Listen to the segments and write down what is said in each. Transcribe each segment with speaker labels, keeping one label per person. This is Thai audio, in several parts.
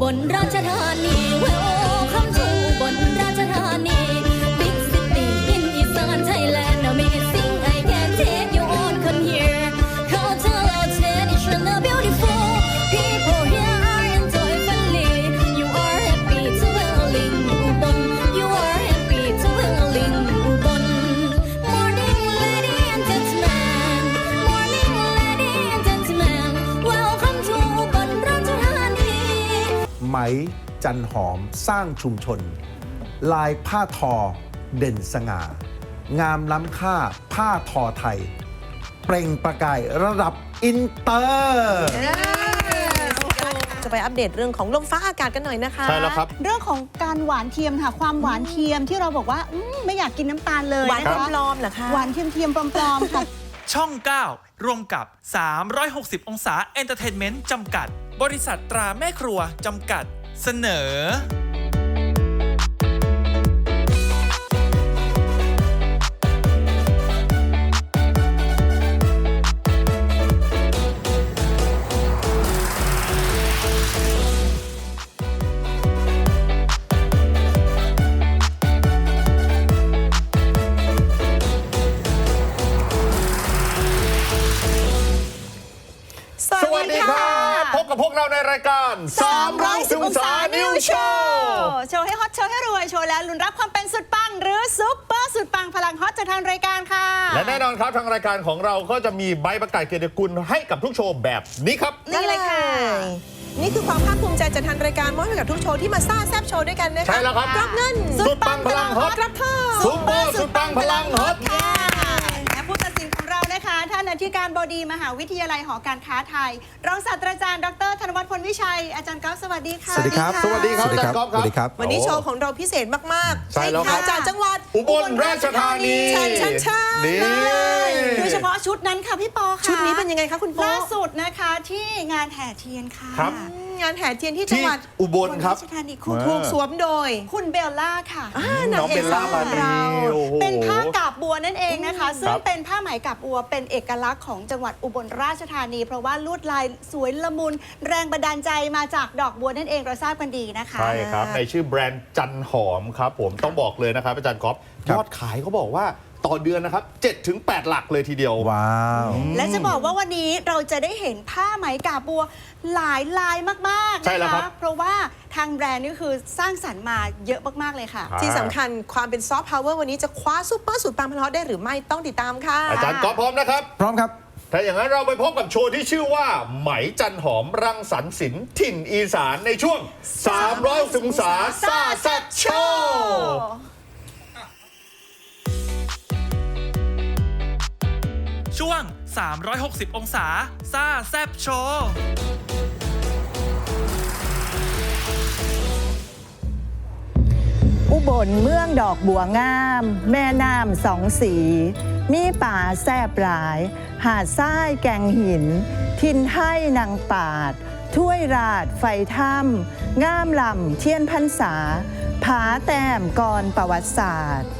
Speaker 1: บนราชธานีแว
Speaker 2: ว จันหอมสร้างชุมชน ลายผ้าทอ เด่นสง่า งามล้ำค่าผ้าทอไทย เปล่งประกายระดับอินเตอร์
Speaker 3: จะไปอัปเดตเรื่องของลมฟ้าอากาศกันหน่อยนะคะ
Speaker 4: ใช่แล้วครับ
Speaker 5: เรื่องของการหวานเทียมค่ะ ความหวานเทียมที่เราบอกว่าอืมไม่อยากกินน้ำตาลเลย
Speaker 3: หวาน
Speaker 5: นะคะ
Speaker 3: ปลอมๆเหรอคะ
Speaker 5: หวานเทียมเทียมๆปลอมๆค่ะ
Speaker 6: ช่อง 9 ร่วมกับ 360 องศาเอนเตอร์เทนเมนต์จำกัด บริษัทตราแม่ครัว จำกัด เสนอ
Speaker 3: ส
Speaker 4: สวัสดีครับ พบกับพวกเราในรายการ310องศานิวโชว์
Speaker 5: โชว์ให้ฮอตโชว์ให้รวยโชว์แล้วลุ้นรับความเป็นสุดปัง หรือซุปเปอร์สุดปังพลังฮอตจากทางรายการค่ะ
Speaker 4: และแน่นอนครับทางรายการของเราก็จะมีใบประกาศเกียรติคุณให้กับทุกโชว์แบบนี้ครับ
Speaker 3: นั่นเลยค่ะ นี่คือความภาคภูมิใจจากทางรายการมอบให้กับทุกโชว์ที่มาซ่าแซบโชว์ด้วยกันนะคะ
Speaker 4: ใช่แล้วครับ
Speaker 3: รับเงิน
Speaker 4: สุดปังพลังฮอต
Speaker 3: รับเพิ่ม
Speaker 4: ซุปเปอร์สุดปังพลังฮอต
Speaker 5: ค่ะ ท่านอธิการบดีมหาวิทยาลัยหอการค้าไทย รองศาสตราจารย์ดรธนวัฒน์พลวิชัย อาจารย์ก๊อฟสวัสดีค่ะ
Speaker 2: สวัสดีครับ
Speaker 4: สวัสดีครับ
Speaker 2: สวัสดีครับ
Speaker 4: อาจารย์ก๊อฟ
Speaker 2: สวัสดีครับ
Speaker 3: วันนี้โชว์ของเราพิเศษมากๆ
Speaker 4: ใช่แล้วครับ
Speaker 3: จากจังหวัด
Speaker 4: อุบลราชธานี
Speaker 3: ใช่ใช่ใช่
Speaker 4: นี่
Speaker 5: โดยเฉพาะ ชุดนั้นค่ะพี่ปอค่ะ
Speaker 3: ชุดนี้เป็นยังไงคะคุณโป๊
Speaker 5: ล่าสุดนะคะที่งานแห่เทียนค่ะ
Speaker 4: ครับ
Speaker 3: งานแห่เทียนที่จัง
Speaker 4: ที่
Speaker 3: หวัด
Speaker 4: อุบลครับ
Speaker 5: ชธานีคุณ
Speaker 4: อ่า
Speaker 3: ถูกสวมโดย
Speaker 5: คุณเบลล่าค่ะ
Speaker 3: อ่านาง
Speaker 4: น้อง
Speaker 3: เอ
Speaker 4: เบ
Speaker 3: ก
Speaker 4: ล
Speaker 3: สา
Speaker 4: ล่าว
Speaker 3: ข
Speaker 4: มา
Speaker 3: อง
Speaker 4: ดี
Speaker 3: เรา
Speaker 4: โอ้โห
Speaker 5: เป็นผ้ากาบบัวนั่นเองนะคะ ซึ่
Speaker 4: ค
Speaker 5: ง
Speaker 4: รับ
Speaker 5: เป็นผ้าไหมกาบบัวเป็นเอกลักษณ์ของจังหวัดอุบลราชธานี เพราะว่าลวดลายสวยละมุน แรงบันดาลใจมาจากดอกบัวนั่นเองเราทราบกันดีนะคะ
Speaker 4: ใช่ครับ ในชื่อแบรนด์จันหอมครับผมต้องบอกเลยนะครับอาจารย์ก๊อฟ
Speaker 2: ครั
Speaker 4: ย
Speaker 2: บ
Speaker 4: อดขายเขาบอกว่า ต่อเดือนนะครับ7ถึง8หลักเลยทีเดียว
Speaker 2: ว้าว
Speaker 5: และจะบอกว่าวันนี้เราจะได้เห็นผ้าไหมกาบบัวหลายลายมากๆ
Speaker 4: ใช่แล้ว
Speaker 5: นะ
Speaker 4: ครั
Speaker 5: คะ
Speaker 4: บ
Speaker 5: เพราะว่าทางแบรนด์นี่คือสร้างสรรค์มาเยอะมากๆเลยค่ะ
Speaker 4: ครับ
Speaker 3: ที่สำคัญความเป็นซอฟต์พาวเวอร์วันนี้จะคว้าซุปเปอร์สุดปังพลังฮอตได้หรือไม่ต้องติดตามค่ะ
Speaker 4: อาจารย์ก๊อฟพร้อมนะครับ
Speaker 2: พร้อมครับ
Speaker 4: ถ้าอย่างนั้นเราไปพบกับโชว์ที่ชื่อว่า ไหมจันหอมรังสรรค์ศิลป์ถิ่นอีสานในช่วง300องศาซ่าแซ่บโชว์
Speaker 6: ช่วง 360 องศาซาแซบโชว์
Speaker 7: อุบลเมืองดอกบัวงาม แม่น้ำสองสี มีป่าแซบหลาย หาดทรายแกงหิน ทินไทยนางปาด ถ้วยราดไฟถ้ำงามลำเทียนพรรษาผาแต้มกรประวัติศาสตร์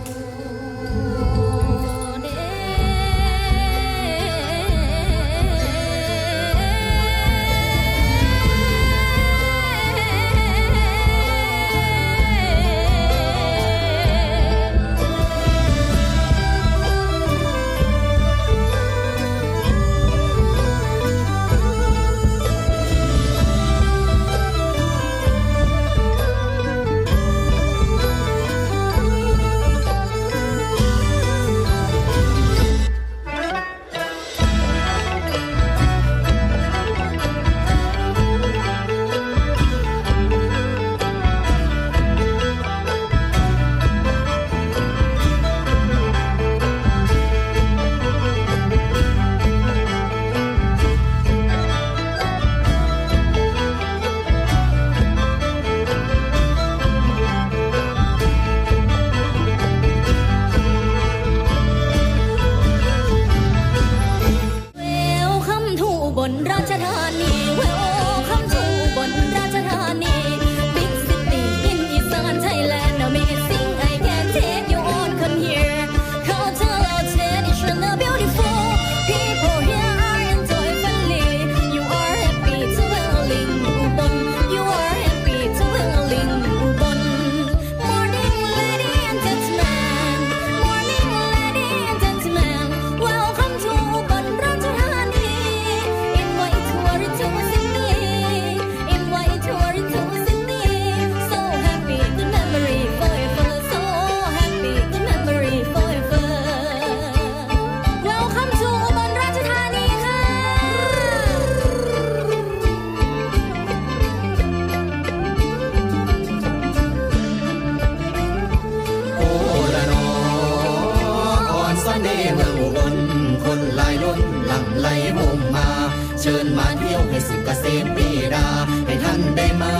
Speaker 1: เชิ
Speaker 8: ญมาเที่ยวให้สุขเกษมปรีดา ให้ท่านได้มา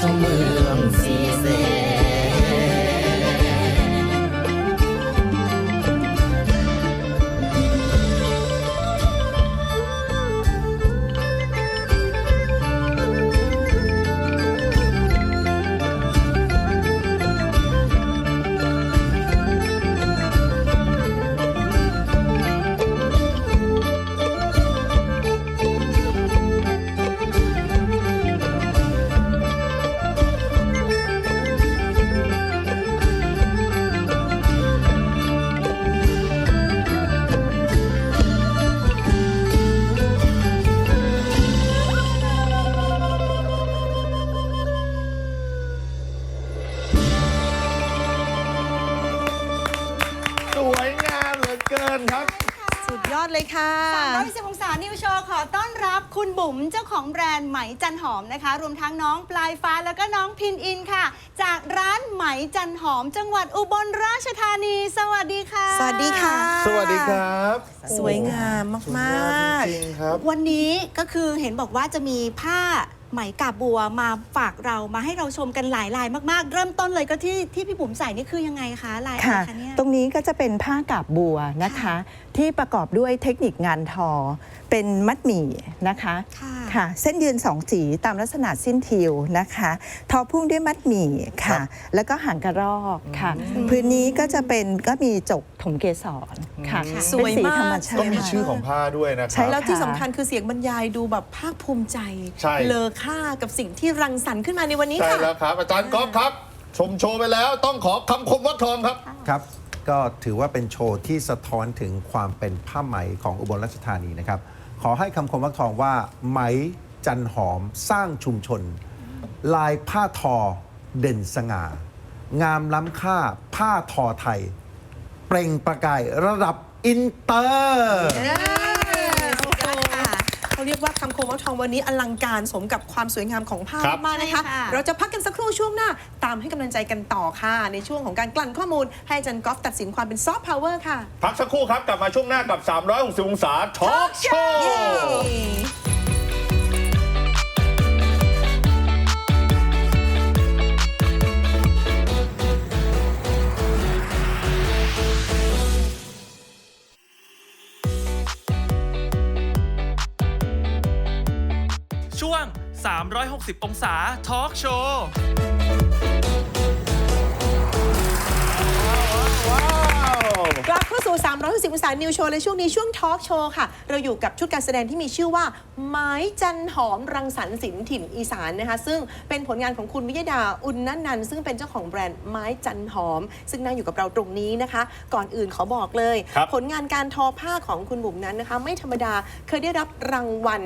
Speaker 8: ชมเมืองสีเส
Speaker 5: ขอต้อนรับคุณบุ๋มเจ้าของแบรนด์ไหมจันหอมนะคะ รวมทั้งน้องปลายฟ้าแล้วก็น้องพินอินค่ะ จากร้านไหมจันหอม จังหวัดอุบลราชธานี สวัสดีค่ะ
Speaker 3: สวัสดีค่ะ
Speaker 4: สวัสดีครับ
Speaker 3: สวยงามมาก
Speaker 4: จริงๆครับ
Speaker 5: วันนี้ก็คือเห็นบอกว่าจะมีผ้า ไหมกาบบัวมาฝากเรามาให้เราชมกันหลายลายมากๆ เริ่มต้นเลยก็ที่ที่พี่บุ๋มใส่นี่คือยังไงคะลายอะไร
Speaker 7: ค่ะ
Speaker 5: คะเนี่ย
Speaker 7: ตรงนี้ก็จะเป็นผ้ากาบบัวนะคะที่ประกอบด้วยเทคนิคงานทอ เป็นมัดหมี่นะคะ
Speaker 5: ค่ะ
Speaker 7: ค่ะ เส้นยืนสองสีตามลักษณะสิ้นทิวนะคะ ทอพุ่งด้วยมัดหมี่ค่ะ แล้วก็หางกระรอกค่ะพื้นนี้ก็จะเป็นก็มีจกถมเกสรค่ะ
Speaker 5: ค่ะ
Speaker 3: สวย
Speaker 7: เป็น
Speaker 3: มาก
Speaker 7: ธรรมชาติ
Speaker 4: ก็มีชื่อของผ้าด้วยนะค
Speaker 7: ใช่
Speaker 4: รับ
Speaker 3: แล้วที่สำคัญคือเสียงบรรยายดูแบบภาคภูมิใจ
Speaker 4: ใช่
Speaker 3: เลอค่ากับสิ่งที่รังสรรค์ขึ้นมาในวันนี้
Speaker 4: ใช่
Speaker 3: ค่ะ
Speaker 4: แล้วครับ อาจารย์ก๊อฟครับ ชมโชว์ไปแล้วต้องขอคำคมวัดทองครับ
Speaker 2: ครับ ก็ถือว่าเป็นโชว์ที่สะท้อนถึงความเป็นผ้าไหมของอุบลราชธานีนะครับ ขอให้คำคมวักทองว่า ไหมจันหอมสร้างชุมชน ลายผ้าทอเด่นสง่า งามล้ำค่าผ้าทอไทย เปล่งประกายระดับอินเตอร์
Speaker 3: เขาเรียกว่าคำคมวักทองวันนี้อลังการสมกับความสวยงามของผ้า
Speaker 4: ครับ
Speaker 3: มากๆนะคะ
Speaker 5: ใช่ค่ะ
Speaker 3: เราจะพักกันสักครู่ช่วงหน้า ตามให้กำลังใจกันต่อค่ะ ในช่วงของการกลั่นข้อมูล ให้อาจารย์กอล์ฟตัดสินความเป็นซอฟต์พาวเวอร์ค่ะ
Speaker 4: พักสักครู่ครับ กลับมาช่วงหน้ากับ 360 องศาทอล์กโชว์
Speaker 6: ช่ว 360 องศาทอล์กโชว์
Speaker 3: กลับเข้าสู่ 360องศานิวโชว์และช่วงนี้ช่วงทอล์กโชว์ค่ะ เราอยู่กับชุดการแสดงที่มีชื่อว่า ไม้จันหอมรังสรรค์ศิลป์ถิ่นอีสานนะคะ ซึ่งเป็นผลงานของคุณวิยดาอุณนันนันท์ซึ่งเป็นเจ้าของแบรนด์ไม้จันหอม ซึ่งนั่งอยู่กับเราตรงนี้นะคะ ก่อนอื่นขอบอกเลย
Speaker 4: ครับ
Speaker 3: ผลงานการทอผ้าของคุณบุ๋มนั้นนะคะ ไม่ธรรมดาเคยได้รับรางวัล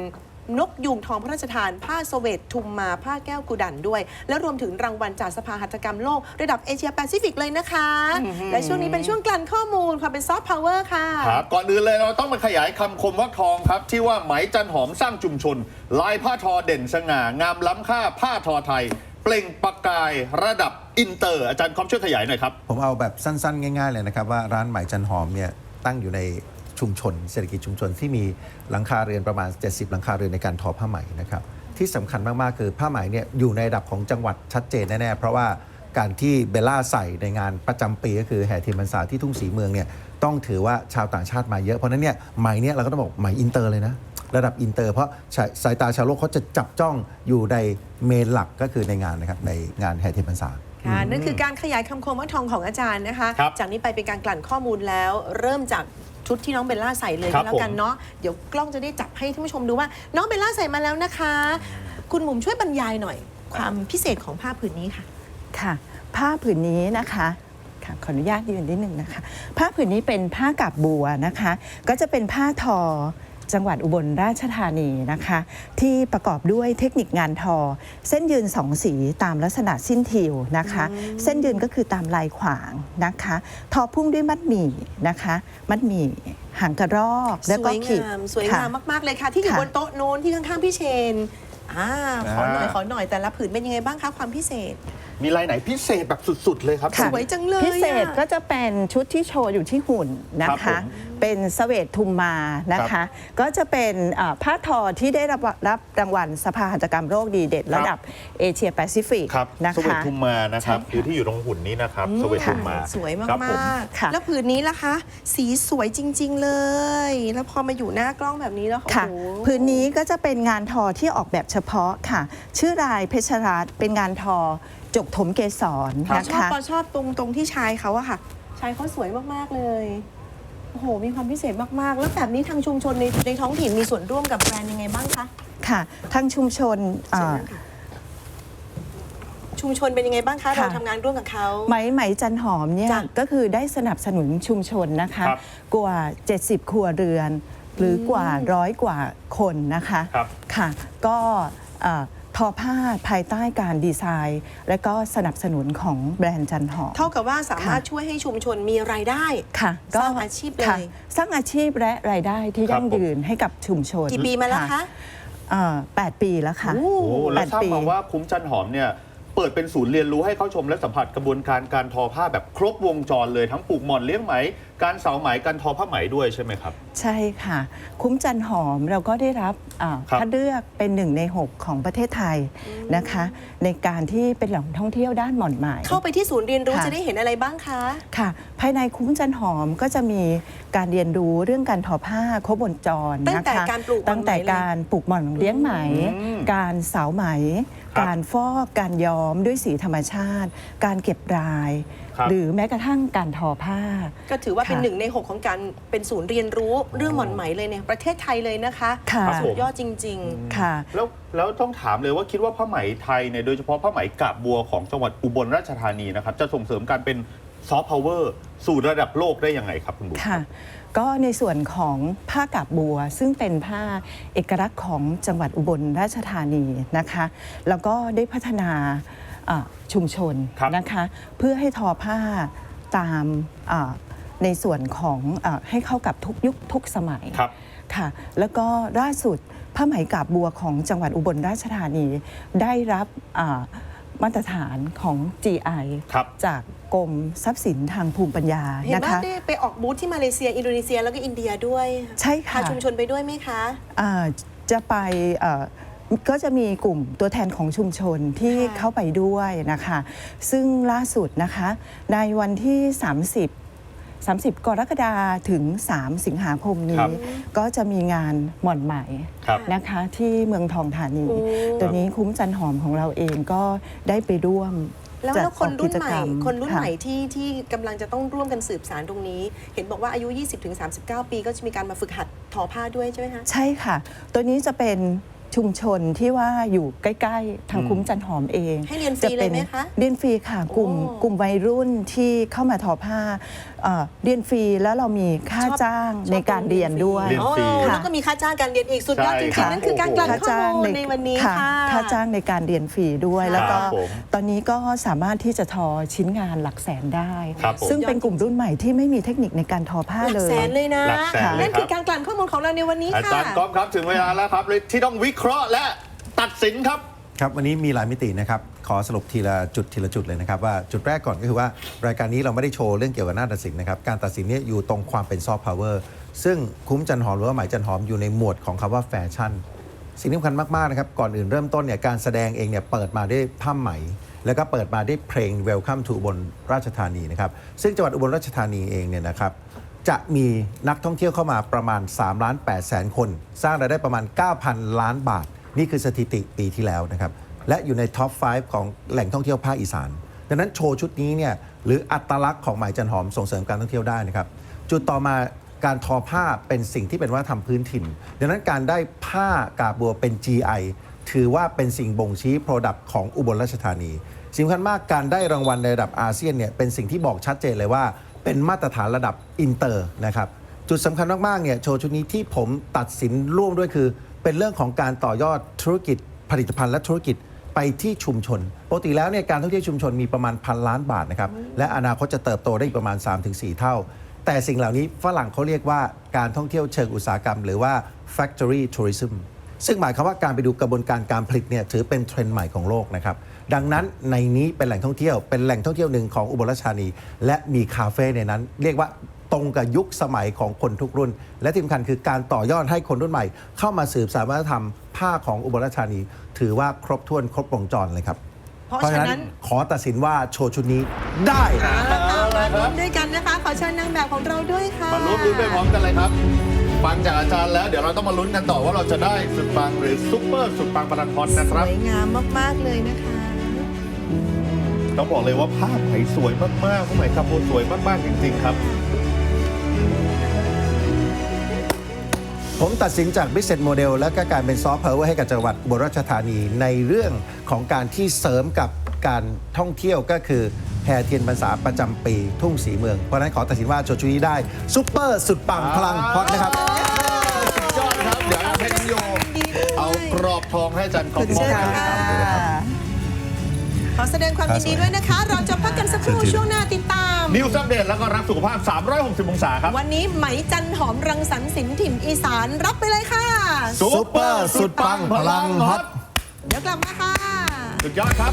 Speaker 3: นกยูงทองพระราชทาน ผ้าสเวตทุมมาผ้าแก้วกุดันด้วย และรวมถึงรางวัลจากสภาหัตถกรรมโลก ระดับเอเชียแปซิฟิกเลยนะคะ และช่วงนี้เป็นช่วงกลั่นข้อมูลความเป็นซอฟต์พาวเวอร์ค่ะ
Speaker 4: ครับก่อนอื่นเลยเราต้องมาขยายคำคมวักทองครับ ที่ว่าไหมจันหอมสร้างชุมชน ลายผ้าทอเด่นสง่างามล้ำค่าผ้าทอไทย เปล่งประกายระดับอินเตอร์ อาจารย์คอมช่วยขยายหน่อยครับ
Speaker 2: ผมเอาแบบสั้นๆ ง่าย ๆ เลยนะครับว่าร้านไหมจันหอมเนี่ยตั้งอยู่ใน ชุมชน เศรษฐกิจชุมชนที่มีหลังคาเรือนประมาณ 70 หลังคาเรือนในการทอผ้าไหมนะครับที่สำคัญมากๆ คือผ้าไหมเนี่ยอยู่ในระดับของจังหวัดชัดเจนแน่ๆ เพราะว่าการที่เบลล่าใส่ในงานประจำปีก็คือแห่เทียนพรรษาที่ทุ่งศรีเมืองเนี่ยต้องถือว่าชาวต่างชาติมาเยอะ เพราะฉะนั้นเนี่ยไหมเนี่ยเราก็ต้องบอกไหมอินเตอร์เลยนะ ระดับอินเตอร์เพราะสายสายตาชาวโลกเขาจะจับจ้องอยู่ในเมนหลักก็คือในงานนะครับในงานแห่เทียนพรรษา
Speaker 3: ค่ะนั่นคือการขยายคำคมว่าทองของอาจารย์นะคะ
Speaker 4: ครับ
Speaker 3: จากนี้ไปเป็นการกลั่นข้อมูลแล้ว เริ่มจาก ชุดที่น้องเบลล่าใส่เลย
Speaker 4: ครั
Speaker 3: ก็
Speaker 4: บ
Speaker 3: แล้วกัน
Speaker 4: ผม
Speaker 3: เนาะเดี๋ยวกล้องจะได้จับให้ท่านผู้ชมดูว่า น้องเบลล่าใส่มาแล้วนะคะ คุณหมุมช่วยบรรยายหน่อย ความพิเศษของผ้าผืนนี้ค่ะ
Speaker 7: ค่ะผ้าผืนนี้นะคะค่ะขออนุญาตยืนนิดหนึ่งนะคะ ผ้าผืนนี้เป็นผ้ากาบบัวนะคะ ก็จะเป็นผ้าทอ จังหวัดอุบลราชธานีนะคะ ที่ประกอบด้วยเทคนิคงานทอ เส้นยืนสองสีตามลักษณะสิ้นทิวนะคะ เส้นยืนก็คือตามลายขวางนะคะ ทอพุ่งด้วยมัดหมี่นะคะ มัดหมี่หางกระรอกแล้ว
Speaker 3: สก็
Speaker 7: ก็
Speaker 3: วย
Speaker 7: ขีด
Speaker 3: งามสวย
Speaker 7: ค่ะ
Speaker 3: งามมาก ๆ เลยค่ะ ที่อยู่
Speaker 7: ค่ะ
Speaker 3: บนโต๊ะโน้นที่ข้างๆพี่เชนอ่าขอหน่อย
Speaker 4: อ่า
Speaker 3: ขอหน่อยแต่ละผืนเป็นยังไงบ้างคะความพิเศษ
Speaker 4: มีลายไหนพิเศษแบบสุด ๆ เลยครับ
Speaker 3: สวยจังเลย
Speaker 7: พิเศษ
Speaker 3: อะ
Speaker 7: ก็จะเป็นชุดที่โชว์อยู่ที่หุ่นนะ
Speaker 4: ครั
Speaker 7: คะ
Speaker 4: บผม
Speaker 7: เป็นสเวตทุมมานะ
Speaker 4: ครั
Speaker 7: คะ
Speaker 4: บ
Speaker 7: ก็จะเป็นอ่าผ้าทอที่ได้รับรับรางวัลสภาหัตถกรรมโรคดีเด่นระดับเอเชียแปซิฟิก
Speaker 4: ครับ
Speaker 7: นะ
Speaker 4: สเวต
Speaker 7: คะ
Speaker 4: ทุมมานะครับ
Speaker 7: ใช่ค่ะ
Speaker 4: คือที่อยู่ตรงหุ่นนี้นะครับสเวตทุมมา
Speaker 3: สวยมา
Speaker 4: ครับผ
Speaker 3: ก
Speaker 7: ค่ะ
Speaker 3: ๆแล้วผืนนี้ล่ะคะ สีสวยจริง ๆ เลย แล้วพอมาอยู่หน้ากล้องแบบนี้แล้ว
Speaker 7: ค่ะ
Speaker 3: โอ้โห
Speaker 7: พื้นนี้ก็จะเป็นงานทอที่ออกแบบเฉพาะค่ะ ชื่อรายเพชรรัตน์เป็นงานทอ จกถมเกสร
Speaker 3: ปอ
Speaker 7: นะ
Speaker 3: ชอบ
Speaker 7: คะ
Speaker 3: ปอชอบตรงตรงที่ชายเขาอะค่ะ ชายเขาสวยมาก ๆ เลย โอ้โห มีความพิเศษมาก ๆ แล้วแบบนี้ทางชุมชนในในท้องถิ่นมีส่วนร่วมกับแบรนด์ยังไงบ้างคะ
Speaker 7: ค่ะ ทางชุมชนเอ่อ
Speaker 3: ชุมชนเป็นยังไงบ้างคะ
Speaker 7: ค่ะ
Speaker 3: เราทำงานร่วมกับเขา
Speaker 7: ไหมไหมจันหอมเนี่ย
Speaker 3: จ้ะ
Speaker 7: ก็คือได้สนับสนุนชุมชนนะคะ
Speaker 4: ครับ
Speaker 7: กว่า 70 ครัวเรือน หรือกว่าร้อยกว่าคนนะคะ
Speaker 4: ครับ
Speaker 7: ค่ะ ก็เอ่อ ทอผ้าภายใต้การดีไซน์ และก็สนับสนุนของแบรนด์จันหอม
Speaker 3: เท่ากับว่าสามารถ
Speaker 7: ค่ะ
Speaker 3: ช่วยให้ชุมชนมีรายได้
Speaker 7: ค่ะ
Speaker 3: สร้างอาชีพเลย
Speaker 7: ค่ะสร้างอาชีพและรายได้ที่
Speaker 4: ครับ
Speaker 7: ยั่งยืนให้กับชุมชน
Speaker 3: กี่ปีมาแล้วคะ
Speaker 7: เอ่อแปดปีแล้วค่ะ
Speaker 4: โอ้แล้วทราบ
Speaker 7: แปดปี
Speaker 4: มาว่าคุ้มจันหอมเนี่ยเปิดเป็นศูนย์เรียนรู้ให้เข้าชมและสัมผัสกระบวนการการทอผ้าแบบครบวงจรเลยทั้งปลูกหม่อนเลี้ยงไหม การเสาไหมการทอผ้าไหมด้วยใช่ไหมครับ
Speaker 7: ใช่ค่ะ คุ้มจันหอมเราก็ได้รับอ่า
Speaker 4: ครับ
Speaker 7: คัดเลือกเป็นหนึ่งใน 6 ของประเทศไทยนะคะ ในการที่เป็นแหล่งท่องเที่ยวด้านหม่อนไหม
Speaker 3: เข้าไปที่ศูนย์เรียนรู้
Speaker 7: ค่ะ
Speaker 3: จะได้เห็นอะไรบ้างคะ
Speaker 7: ค่ะ ภายในคุ้มจันหอมก็จะมีการเรียนรู้เรื่องการทอผ้าครบวงจร
Speaker 3: ตั้ง
Speaker 7: นะคะ
Speaker 3: แต่การปลูกหม่อนไหม
Speaker 7: ตั้งแต่การปลูกหม่อนเลี้ยงไหม
Speaker 4: อืม
Speaker 7: การเสาไหม
Speaker 4: ครับ
Speaker 7: การฟอกการย้อมด้วยสีธรรมชาติ การเก็บราย
Speaker 4: ครับ
Speaker 7: หรือแม้กระทั่งการทอผ้า
Speaker 3: ก็ถือว่าเป็น
Speaker 7: ค่ะ
Speaker 3: หนึ่งในหกของการเป็นศูนย์เรียนรู้เรื่องหม่อนไหมเลยเนี่ยประเทศไทยเลยนะคะ
Speaker 7: ค่ะ
Speaker 4: ครับผม
Speaker 3: สุดยอดจริง
Speaker 7: ค่ะ
Speaker 4: แล้วแล้วต้องถามเลยว่าคิดว่าผ้าไหมไทยเนี่ยโดยเฉพาะผ้าไหมกาบบัวของจังหวัดอุบลราชธานีนะครับจะส่งเสริมการเป็นซอฟต์พาวเวอร์สู่ระดับโลกได้ยังไงครับคุณบุ๋ม
Speaker 7: ค่ะ ก็ในส่วนของผ้ากาบบัว ซึ่งเป็นผ้าเอกลักษณ์ของจังหวัดอุบลราชธานีนะคะ แล้วก็ได้พัฒนาอ่า ชุมชน
Speaker 4: ครับ
Speaker 7: นะคะ เพื่อให้ทอผ้าตามอ่าในส่วนของอาให้เข้ากับทุกยุคทุกสมัย
Speaker 4: ครับ
Speaker 7: ค่ะ แล้วก็ล่าสุดผ้าไหมกาบบัวของจังหวัดอุบลราชธานีได้รับอ่ามาตรฐานของ GI
Speaker 4: ครับ
Speaker 7: จากกรมทรัพย์สินทางภูมิปัญญา
Speaker 3: ๆเห็น
Speaker 7: นะ
Speaker 3: ว่า
Speaker 7: คะ
Speaker 3: ได้ไปออกบูธที่มาเลเซีย อินโดนีเซีย แล้วก็อินเดียด้วย
Speaker 7: ใช่ค่ะ
Speaker 3: พาชุมชนไปด้วยไหมคะ
Speaker 7: อ่าจะไปเอ่อ ก็จะมีกลุ่มตัวแทนของชุมชนที่
Speaker 3: ค่ะ
Speaker 7: เข้าไปด้วยนะคะ ซึ่งล่าสุดนะคะ ในวันที่ 30 30 กรกฎาคมถึง 3 สิงหาคม
Speaker 4: ครั
Speaker 7: นี้
Speaker 4: บ
Speaker 7: ก็จะมีงานหม่อนไหม
Speaker 4: ครับ
Speaker 7: นะคะที่เมืองทองธานี
Speaker 3: โอ้
Speaker 7: ตัวนี้คุ้มจันหอมของเราเองก็ได้ไปร่วม
Speaker 3: แล้ว
Speaker 7: จัด
Speaker 3: แล้วคนรุ่นใหม่
Speaker 7: ออกกิจกรรม
Speaker 3: คนรุ่น
Speaker 7: ค่ะ
Speaker 3: ใหม่ที่ที่กำลังจะต้องร่วมกันสืบสารตรงนี้ เห็นบอกว่าอายุ 20-39 ปี ก็จะมีการมาฝึกหัดทอผ้าด้วยใช่ไหมคะ
Speaker 7: ใช่ค่ะ ตัวนี้จะเป็น ชุมชนที่ว่าอยู่ใกล้ ๆ ทาง
Speaker 4: อืม
Speaker 7: คุ้มจันหอมเอง
Speaker 3: ให้เรียนฟรีเลยไหมคะ
Speaker 7: เรียนฟรีค่ะกลุ่ม
Speaker 3: โอ้
Speaker 7: กลุ่มวัยรุ่นที่เข้ามาทอผ้าเอ่อเรียนฟรีแล้วเรามีค่า
Speaker 3: ชอบ
Speaker 7: จ้าง
Speaker 3: ชอบ
Speaker 7: ในการเรียนด้วย
Speaker 4: เรียนฟรี
Speaker 3: โอ้
Speaker 7: ค่ะ
Speaker 3: แล้วก็มีค่าจ้างการเรียนอีกสุดยอดจ
Speaker 4: ใช่
Speaker 3: ริงๆนั่นคือการกลั่น
Speaker 7: ค่า
Speaker 3: ข้อ
Speaker 7: จ้าง
Speaker 3: มูลในวันนี้ค่ะ
Speaker 7: ค่าจ้างในการเรียนฟรีด้วย แล้วก็
Speaker 4: ครับผม
Speaker 7: ตอนนี้ก็สามารถที่จะทอชิ้นงานหลักแสนได้
Speaker 4: ครับผม
Speaker 7: ซึ่งเป็นกลุ่มรุ่นใหม่ที่ไม่มีเทคนิคในการทอผ้า
Speaker 3: หลั
Speaker 7: เล
Speaker 3: ก
Speaker 7: ย
Speaker 3: แสนเลยนะ
Speaker 4: หลักแสนเลย
Speaker 3: นั่น
Speaker 4: ครับ
Speaker 3: คือการกลั่นข้อมูลของเราในวันนี้
Speaker 4: อา
Speaker 3: ค่ะ
Speaker 4: จารย์ก๊อฟครับถึงเวลาแล้วครับเลยที่ต้องวิเคคราะห์และตัดสินครับ
Speaker 2: ครับวันนี้มีหลายมิตินะครับ ขอสรุปทีละจุดทีละจุดเลยนะครับ ว่าจุดแรกก่อนก็คือว่ารายการนี้เราไม่ได้โชว์เรื่องเกี่ยวกับหน้าตัดสินนะครับ การตัดสินเนี่ยอยู่ตรงความเป็นซอฟต์พาวเวอร์ซึ่งคุ้มจันหอมหรือว่าหมายจันหอมอยู่ในหมวดของคำว่าแฟชั่นสิ่งที่สำคัญมาก ๆ นะครับ ก่อนอื่นเริ่มต้นเนี่ยการแสดงเองเนี่ยเปิดมาด้วยผ้าไหม แล้วก็เปิดมาด้วยเพลง Welcome to อุบลราชธานีนะครับ ซึ่งจังหวัดอุบลราชธานีเองเนี่ยนะครับ จะมีนักท่องเที่ยวเข้ามาประมาณ3ล้าน8แสนคน สร้างรายได้ประมาณ 9,000 ล้านบาท นี่คือสถิติปีที่แล้วนะครับ และอยู่ในท็อป 5 ของแหล่งท่องเที่ยวภาคอีสาน ดังนั้นโชว์ชุดนี้เนี่ยหรืออัตลักษณ์ของหมายจันหอมส่งเสริมการท่องเที่ยวได้นะครับ จุดต่อมาการทอผ้าเป็นสิ่งที่เป็นวัฒนธรรมพื้นถิ่น ดังนั้นการได้ผ้ากาบัวเป็น GI ถือว่าเป็นสิ่งบ่งชี้โปรดักต์ของอุบลราชธานีสำคัญมากการได้รางวัลในระดับอาเซียนเนี่ยเป็นสิ่งที่บอกชัดเจนเลยว่า เป็นมาตรฐานระดับอินเตอร์นะครับ จุดสำคัญมากๆเนี่ยโชว์ชุดนี้ที่ผมตัดสินร่วมด้วยคือ เป็นเรื่องของการต่อยอดธุรกิจผลิตภัณฑ์และธุรกิจไปที่ชุมชนปกติแล้วเนี่ยการท่องเที่ยวชุมชนมีประมาณพันล้านบาทนะครับและอนาคตจะเติบโตได้อีกประมาณ 3-4 เท่า แต่สิ่งเหล่านี้ฝรั่งเขาเรียกว่าการท่องเที่ยวเชิงอุตสาหกรรม หรือว่า factory tourism ซึ่งหมายความว่าการไปดูกระบวนการการผลิตเนี่ยถือเป็นเทรนด์ใหม่ของโลกนะครับ ดังนั้นในนี้เป็นแหล่งท่องเที่ยว เป็นแหล่งท่องเที่ยวหนึ่งของอุบลราชธานี และมีคาเฟ่ในนั้น เรียกว่าตรงกับยุคสมัยของคนทุกรุ่น และที่สำคัญคือการต่อยอดให้คนรุ่นใหม่ เข้ามาสืบสานวัฒนธรรมผ้าของอุบลราชธานี ถือว่าครบถ้วนครบวงจรเลยครับ
Speaker 3: เพราะฉะนั้น
Speaker 2: ขอตัดสินว่าโชว์ชุดนี้ได้
Speaker 3: เอาละค่ะมาลุ้นด้วยกันนะคะ ขอเชิญนางแบบของเราด้วยค่ะ
Speaker 4: มาลุ้นลุ้นไปพร้อมกันเลยครับฟังจากอาจารย์แล้วเดี๋ยวเราต้องมาลุ้นกันต่อว่าเราจะได้สุดปังหรือซุปเปอร์สุดปังประดันพรนะค
Speaker 3: ส
Speaker 4: รับ
Speaker 3: วยงามมากๆเลยนะคะ
Speaker 4: ต้องบอกเลยว่าภาพไหมสวยมากๆผ้าไหมคาโบสวยมากๆจริงๆครับ
Speaker 2: ผมตัดสินจาก Business Model แล้วก็การเป็นซอฟต์พาวเวอร์ให้กับจังหวัดอุบลราชธานีในเรื่องของการที่เสริมกับการท่องเที่ยวก็คือแห่เทียนพรรษาประจำปีทุ่งสีเมือง เพราะฉะนั้นขอตัดสินว่าโชว์ชุดนี้ได้ซุปเปอร์สุดปังพลังฮอตนะครับ
Speaker 4: สุดยอดครับ เดี๋ยวเอาเพชรโย
Speaker 3: ดีด้วย
Speaker 4: เอากรอบทองให้อาจารย์ขอบ
Speaker 3: ขอบคุ
Speaker 4: คุณ
Speaker 3: ณ
Speaker 4: ค
Speaker 3: ค่ะ
Speaker 4: รับ
Speaker 3: ขอแสดงความยินดีด้วยนะคะ เราจะพักกันสักครู่ช่วงหน้าติดตาม
Speaker 4: นิวซัปเดตแล้วก็รักสุขภาพ 360 องศาครับ
Speaker 3: วันนี้ไหมจันหอมรังสรรค์สินถิ่นอีสานรับไปเลยค่ะ
Speaker 2: ซุปเปอร์สุดปังพลังฮอต
Speaker 3: เดี๋ยวกลับมาค่ะ
Speaker 4: สุดยอดครับ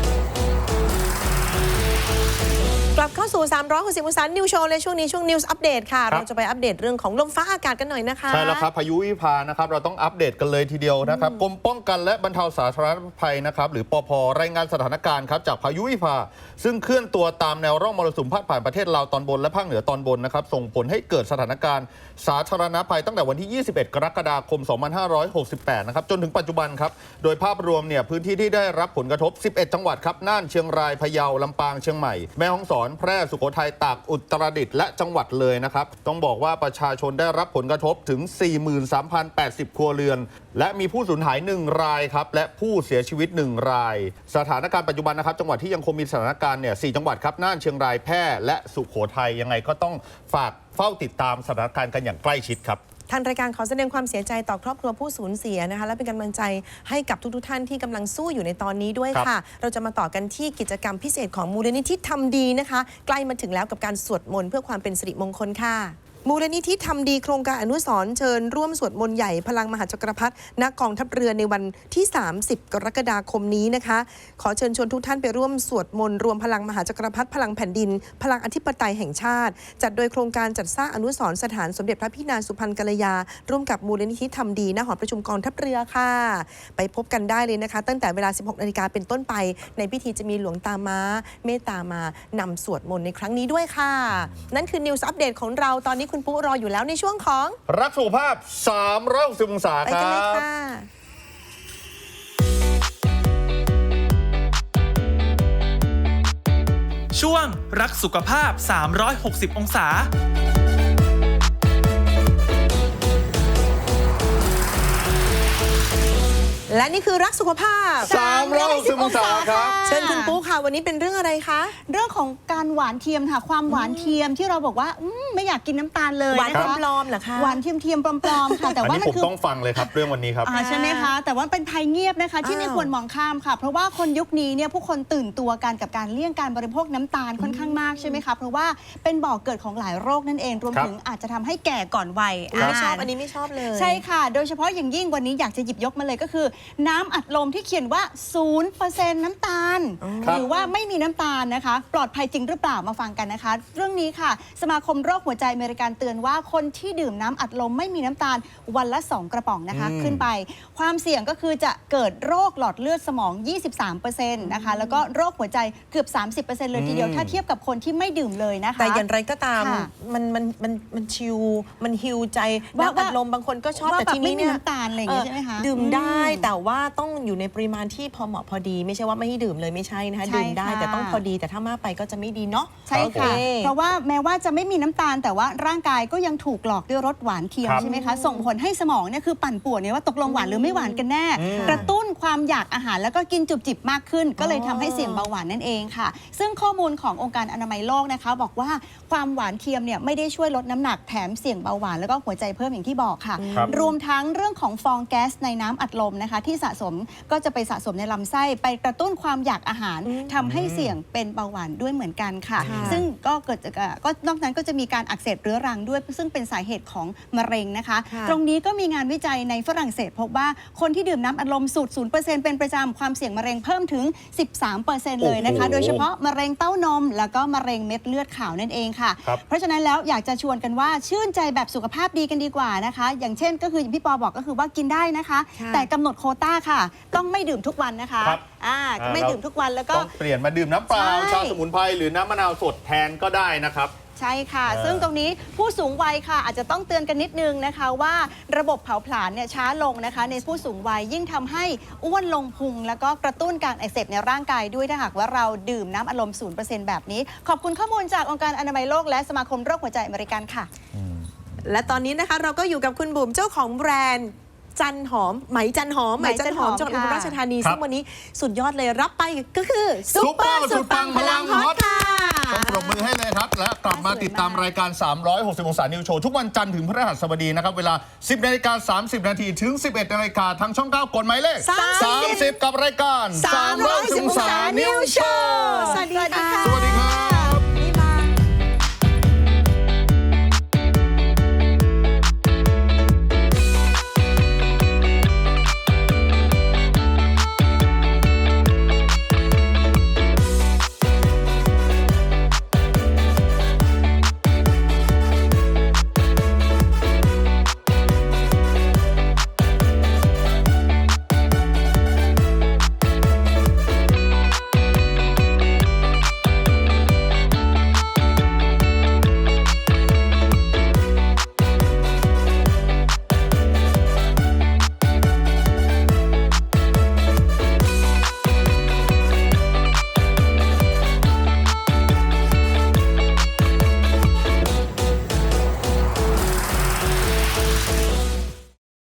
Speaker 3: กลับเข้าสู่ 360องศานิวโชว์เลยช่วงนี้ช่วง News Update ค่ะ
Speaker 4: ครับ
Speaker 3: เราจะไปอัปเดตเรื่องของลมฟ้าอากาศกันหน่อยนะคะ
Speaker 4: ใช่แล้วครับพายุวิภานะครับ เราต้องอัปเดตกันเลยทีเดียวนะครับกรมป้องกันและบรรเทาสาธารณภัยนะครับ หรือปพรายงานสถานการณ์ครับจากพายุวิภา ซึ่งเคลื่อนตัวตามแนวร่องมรสุมพาดผ่านประเทศลาวตอนบนและภาคเหนือตอนบนนะครับส่งผลให้เกิดสถานการณ์สาธารณภัย ตั้งแต่วันที่ 21 กรกฎาคม 2568 นะครับจนถึงปัจจุบันครับโดยภาพรวมเนี่ยพื้นที่ที่ได้รับผลกระทบ 11 จังหวัดครับน่านเชียงรายพะเยาลำปางเชียงใหม่ แม่ฮ่องสอนแพร่สุโขทัยตากอุตรดิตถ์และจังหวัดเลยนะครับ ต้องบอกว่าประชาชนได้รับผลกระทบถึง 43,080 ครัวเรือน และมีผู้สูญหาย 1 รายครับ และผู้เสียชีวิต 1 ราย สถานการณ์ปัจจุบันนะครับ จังหวัดที่ยังคงมีสถานการณ์เนี่ยสจังหวัดครับน่านเชียงรายแพร่และสุโขทัยยังไงก็ต้องฝากเฝ้าติดตามสถานการณ์กันอย่างใกล้ชิดครับ
Speaker 3: ทางรายการขอแสดงความเสียใจต่อครอบครัวผู้สูญเสียนะคะ และเป็นกำลังใจให้กับทุกๆท่านที่กำลังสู้อยู่ในตอนนี้ด้วยค่ะ เราจะมาต่อกันที่กิจกรรมพิเศษของมูลนิธิทำดีนะคะ ใกล้มาถึงแล้วกับการสวดมนต์เพื่อความเป็นสิริมงคลค่ะ มูลนิธิทำดีโครงการอนุสรเชิญร่วมสวดมนต์ใหญ่พลังมหาจักรพรรดิณกกองทัพเรือในวันที่ 30 กรกฎาคมนี้นะคะ ขอเชิญชวนทุกท่านไปร่วมสวดมนต์รวมพลังมหาจักรพรรดิพลังแผ่นดิน พลังอธิปไตยแห่งชาติ จัดโดยโครงการจัดสร้างอนุสรสถานสมเด็จพระพี่นางสุพรรณกัลยา ร่วมกับมูลนิธิทำดีณหอประชุมกองทัพเรือค่ะ ไปพบกันได้เลยนะคะ ตั้งแต่เวลา 16นาฬิกาเป็นต้นไป ในพิธีจะมีหลวงตามาเมตตามานำสวดมนต์ในครั้งนี้ด้วยค่ะ นั่นคือนิวส์อัปเดตของเราตอนนี้คุณปุ๊รออยู่แล้วในช่วงของ
Speaker 4: รักสุขภาพ360องศา
Speaker 3: ไป
Speaker 4: ค
Speaker 3: กัน
Speaker 4: รั
Speaker 3: เลย
Speaker 4: บ
Speaker 3: ค่ะ
Speaker 6: ช่วงรักสุขภาพ 360 องศา
Speaker 3: และนี่คือรักสุขภาพ
Speaker 4: 360องศาครับ
Speaker 3: เชิญคุณปุ๊ค่ะ วันนี้เป็นเรื่องอะไรคะ
Speaker 5: เรื่องของการหวานเทียมค่ะ ความหวานเทียมที่เราบอกว่าอืมไม่อยากกินน้ำตาลเลย
Speaker 3: หวาน
Speaker 5: นะคะ
Speaker 3: ปลอมๆเหรอคะ
Speaker 5: หวานเทียมเทียมๆปลอมๆค่ะ แต่
Speaker 4: อัน
Speaker 5: ว่า
Speaker 4: นี้
Speaker 5: มัน
Speaker 4: ผม
Speaker 5: คือ
Speaker 4: ต้องฟังเลยครับ เรื่องวันนี้ครับ
Speaker 5: อ่าใช่ไหมคะ แต่ว่าเป็นภัยเงียบนะคะ ที่
Speaker 3: อ้าว
Speaker 5: ไม่ควรมองข้ามค่ะ เพราะว่าคนยุคนี้เนี่ยผู้คนตื่นตัวกันกับการเลี่ยงการบริโภคน้ำตาลค่อนข้างมากใช่ไหมคะเพราะว่าเป็นบ่อกเกิดของหลายโรคนั่นเองรวม
Speaker 4: ครับ
Speaker 5: ถึงอาจจะททำให้แก่ก่อนวัย
Speaker 3: ไม่ชอบา อันนี้ไม่ชอบเลย
Speaker 5: ใช่ค่ะ โดยเฉพาะอย่างยิ่งวันนี้อยากจะหยิบยกมาเลยก็คือน้ำอัดลมที่เขียนว่า 0%น้ำตาล
Speaker 4: ครับ
Speaker 5: หรือว่าไม่มีน้ำตาลนะคะ ปลอดภัยจริงหรือเปล่ามาฟังกันนะคะ เรื่องนี้ค่ะ สมาคมโรคหัวใจอเมริกันเตือนว่าคนที่ดื่มน้ำอัดลมไม่มีน้ำตาลวันละ 2 กระป๋องนะคะ
Speaker 4: อืม
Speaker 5: ขึ้นไป ความเสี่ยงก็คือจะเกิดโรคหลอดเลือดสมอง 23%นะคะ แล้วก็โรคหัวใจเกือบ 30%เลยทีเดียวถ้าเทียบกับคนที่ไม่ดื่มเลยนะคะ
Speaker 3: แต่อย่างไรก็ตาม
Speaker 5: ค่ะ
Speaker 3: มันมันมันมันชิลมันฮิวใจ
Speaker 5: ว่า
Speaker 3: น้ำอัดลมบางคนก็ชอบ
Speaker 5: ว่า
Speaker 3: แต่ทีนี้
Speaker 5: แบบไม่มี
Speaker 3: เนี่ย
Speaker 5: น้ำตาลอะไรอย่างงี้ใช่ไหมคะ
Speaker 3: ดื่มได้
Speaker 5: อืม
Speaker 3: แต่ว่าต้องอยู่ในปริมาณที่พอเหมาะพอดี ไม่ใช่ว่าไม่ให้ดื่มเลยไม่ใช่นะคะ
Speaker 5: ใช่
Speaker 3: ดื่มได้
Speaker 5: ค่ะ
Speaker 3: แต่ต้องพอดีแต่ถ้ามากไปก็จะไม่ดีเนาะ
Speaker 5: ใช่ค่ะ
Speaker 3: โอเค
Speaker 5: เพราะว่าแม้ว่าจะไม่มีน้ำตาล แต่ว่าร่างกายก็ยังถูกหลอกด้วยรสหวานเทียม
Speaker 4: ครับ
Speaker 5: ใช่ไหมคะ ส่งผลให้สมองเนี่ยคือปั่นป่วนเนี่ยว่าตกลงหวานหรือไม่หวานกันแน่
Speaker 4: อืม
Speaker 5: กระตุ้นความอยากอาหารแล้วก็กินจุบจิบมากขึ้น ก็เลยทำให้เสี่ยงเบาหวานนั่นเองค่ะ ซึ่งข้อมูลขององค์การอนามัยโลกนะคะ บอกว่าความหวานเทียมเนี่ยไม่ได้ช่วยลดน้ำหนักแถมเสี่ยงเบาหวานแล้วก็หัวใจเพิ่มอย่างที่บอกค่ะ
Speaker 4: ครับ
Speaker 5: รวมทั้งเรื่องของฟองแก๊สในน้ำอัดลมนะคะที่สะสมก็จะไปสะสมในลำไส้ไปกระตุ้นความอยากอาหารทำให้เสี่ยงเป็นเบาหวานด้วยเหมือนกันค่ะ
Speaker 3: ค่ะ
Speaker 5: ซึ่งก็เกิดจากอะก็นอกนั้นก็จะมีการอักเสบเรื้อรังด้วย ซึ่งเป็นสาเหตุของมะเร็งนะคะ
Speaker 3: ค่ะ
Speaker 5: ตรงนี้ก็มีงานวิจัยในฝรั่งเศส พบว่าคนที่ดื่มน้ำอัดลมสูตร 0%เป็นประจำความเสี่ยงมะเร็งเพิ่มถึง 13%เลยนะคะ
Speaker 4: โอ้โห
Speaker 5: โดยเฉพาะมะเร็งเต้านม แล้วก็มะเร็งเม็ดเลือดขาวนั่นเองค่ะ
Speaker 4: ครับ
Speaker 5: เพราะฉะนั้นแล้วอยากจะชวนกันว่าชื่นใจแบบสุขภาพดีกันดีกว่านะคะ อย่างเช่นก็คืออย่างพี่ปอบอกก็คือว่ากินได้นะคะ
Speaker 3: ค่ะ
Speaker 5: แต่กำหนดโควต้าค่ะ ต้องไม่ดื่มทุกวันนะคะ
Speaker 4: ครับ
Speaker 5: อ่าไม่ดื่มทุกวันแล้วก็
Speaker 4: ต้องเปลี่ยนมาดื่มน้ำเปล่า
Speaker 5: ใช่
Speaker 4: ชาสมุนไพรหรือน้ำมะนาวสดแทนก็ได้นะครับ
Speaker 5: ใช่ค่ะ
Speaker 4: เออ
Speaker 5: ซึ่งตรงนี้ผู้สูงวัยค่ะ อาจจะต้องเตือนกันนิดนึงนะคะว่าระบบเผาผลาญเนี่ยช้าลงนะคะ ในผู้สูงวัยยิ่งทำให้อ้วนลงพุง แล้วก็กระตุ้นการอักเสบในร่างกายด้วยถ้าหากว่าเราดื่มน้ำอารมณ์ 0%แบบนี้ ขอบคุณข้อมูลจากองค์การอนามัยโลกและสมาคมโรคหัวใจอเมริกันค่ะ
Speaker 3: และตอนนี้นะคะเราก็อยู่กับคุณบุ๋มเจ้าของแบรนด์ จันหอม ไหมจันหอมไหมจันหอม
Speaker 5: ไหมจั
Speaker 3: จัง
Speaker 5: น
Speaker 3: ห
Speaker 5: ห
Speaker 3: วัด
Speaker 5: อม
Speaker 3: อุบลราชธานี
Speaker 4: ครับ
Speaker 3: ซึ่งวันนี้สุดยอดเลยรับไปก็คือ
Speaker 4: ซุปเปอร์สุดปังพลังฮอต
Speaker 3: ค่ะ
Speaker 4: ต้องปรบมือให้เลยครับ และกลับมาติดตามรายการ 360องศานิวโชว์ ทุกวันจันทร์ถึงพฤหัสบดีนะครับ เวลา 10นาฬิกา30 นาทีถึง 11นาฬิกาทางช่อง 9 กดหมายเลข
Speaker 3: 30
Speaker 4: 30กับรายการ
Speaker 3: 360
Speaker 4: 360องศานิวโชว์
Speaker 3: สวัสดีค่ะ
Speaker 4: สวัสดีครับ